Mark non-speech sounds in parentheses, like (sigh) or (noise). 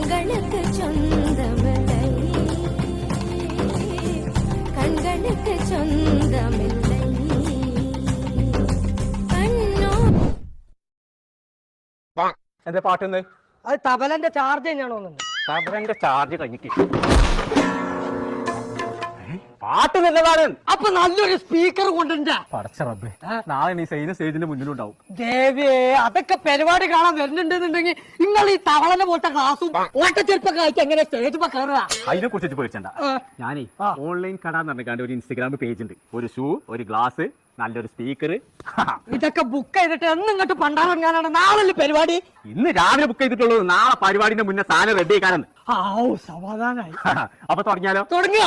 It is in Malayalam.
கண்களுக்கு சொந்தமில்லை എന്താ പാട്ടെന്ന്? അത് തബലന്റെ ചാർജ് തന്നെയാണോ തബലന്റെ ചാർജ് കഴിഞ്ഞിട്ട്. പാട്ട് നല്ലതാണ് അപ്പൊ നല്ലൊരു സ്പീക്കർ കൊണ്ടുണ്ടാ പടച്ച റബ്ബേ നാളെ നീ സൈന സ്റ്റേജിന്റെ മുന്നിലുണ്ടാവും. ദേവിയെ അതൊക്കെ പരിപാടി കാണാൻ വരുന്നുണ്ടെന്നുണ്ടെങ്കിൽ നിങ്ങൾ ഈ തവളനെ പോലത്തെ ക്ലാസ്സും ഓട്ടച്ചെരുപ്പൊക്കെ എങ്ങനെ സ്റ്റേജ് കയറുക? അതിനെ കുറിച്ച് പേടിച്ചണ്ട. ഞാനേ ഓൺലൈൻ കട എന്ന് പറഞ്ഞാണ്ട് ഒരു ഇൻസ്റ്റഗ്രാം പേജ് ഉണ്ട്. ഒരു ഷൂ ഒരു ഗ്ലാസ് നല്ലൊരു സ്പീക്കർ ഇതൊക്കെ ബുക്ക് ചെയ്തിട്ട് എന്ന് ഇങ്ങോട്ട് പണ്ടാറങ്ങാനാണ്. നാളെ പരിപാടി? ഇന്ന് രാവിലെ ബുക്ക് ചെയ്തിട്ടുള്ളത് നാളെ പരിപാടിന്റെ മുന്നേ സാധനം റെഡി ആക്കാനെന്ന് സമാധാനായി. (laughs) അപ്പൊ തുടങ്ങിയാലോ? തുടങ്ങിയ.